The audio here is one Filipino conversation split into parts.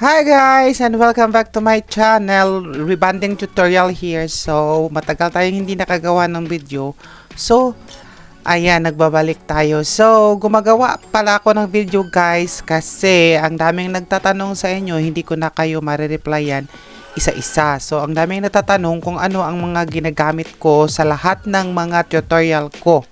Hi guys and welcome back to my channel. Rebanding tutorial here. So matagal tayong hindi nakagawa ng video. So ayan nagbabalik tayo. So gumagawa pala ako ng video guys Kasi ang daming nagtatanong sa inyo. Hindi ko na kayo marireplyan isa-isa. So ang daming nagtatanong kung ano ang mga ginagamit ko Sa lahat ng mga tutorial ko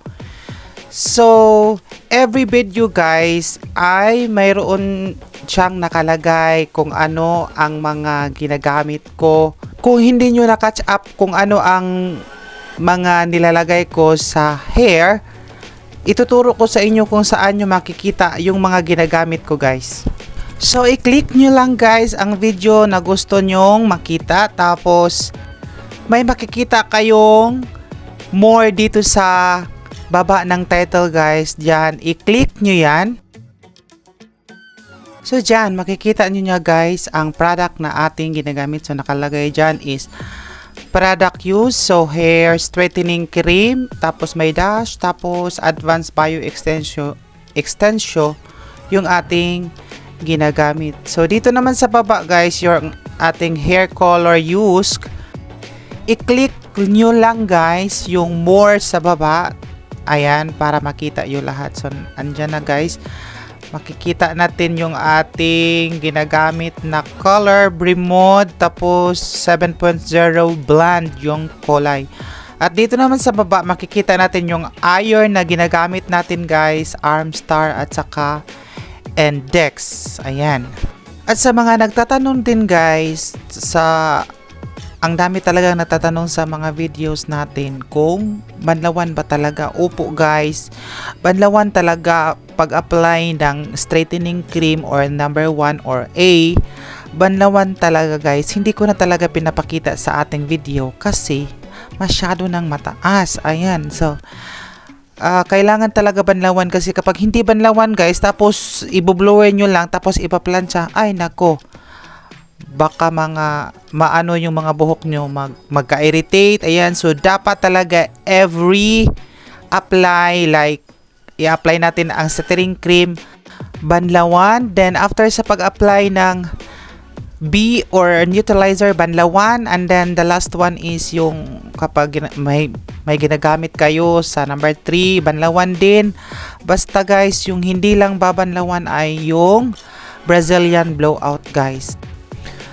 So, every video guys ay mayroon siyang nakalagay kung ano ang mga ginagamit ko. Kung hindi nyo na-catch up kung ano ang mga nilalagay ko sa hair, ituturo ko sa inyo kung saan nyo makikita yung mga ginagamit ko guys. So, i-click nyo lang guys ang video na gusto nyong makita. Tapos, may makikita kayong more dito sa baba ng title guys. Diyan, i-click nyo yan. So dyan, makikita nyo niya guys ang product na ating ginagamit. So nakalagay dyan is product use. So hair straightening cream. Tapos may dash. Tapos advanced bio extension. Extension yung ating ginagamit. So dito naman sa baba guys, yung ating hair color use. I-click nyo lang guys yung more sa baba Ayan, para makita yung lahat. So, andyan na guys. Makikita natin yung ating ginagamit na color, Brimod, tapos 7.0 blend yung kulay. At dito naman sa baba, makikita natin yung iron na ginagamit natin guys, Armstar at saka Index. Ayan. At sa mga nagtatanong din guys, sa ang dami talaga natatanong sa mga videos natin kung banlawan ba talaga. Opo guys, banlawan talaga pag-apply ng straightening cream or number 1 or A. Banlawan talaga guys. Hindi ko na talaga pinapakita sa ating video kasi masyado nang mataas. Ayan, so uh, kailangan talaga banlawan kasi kapag hindi banlawan guys tapos ibublower nyo lang tapos ipaplansya ay nako baka mga maano yung mga buhok nyo mag, magka-irritate. Ayan, so dapat talaga every apply like i-apply natin ang setting cream banlawan. Then after sa pag-apply ng B or neutralizer banlawan and then the last one is yung kapag may may ginagamit kayo sa number 3 banlawan din. Basta guys, yung hindi lang babanlawan ay yung Brazilian blowout guys.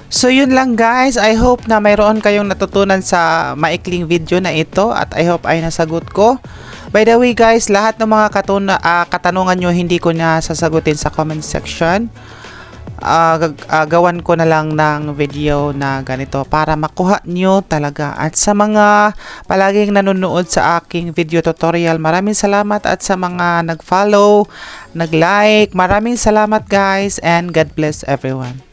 So yun lang guys, I hope na mayroon kayong natutunan sa maikling video na ito at I hope ay nasagot ko. By the way guys, lahat ng mga katuna, uh, katanungan nyo hindi ko na sasagutin sa comment section. Uh, uh, gawan ko na lang ng video na ganito para makuha nyo talaga. At sa mga palaging nanonood sa aking video tutorial, maraming salamat at sa mga nag-follow, nag-like, maraming salamat guys and God bless everyone.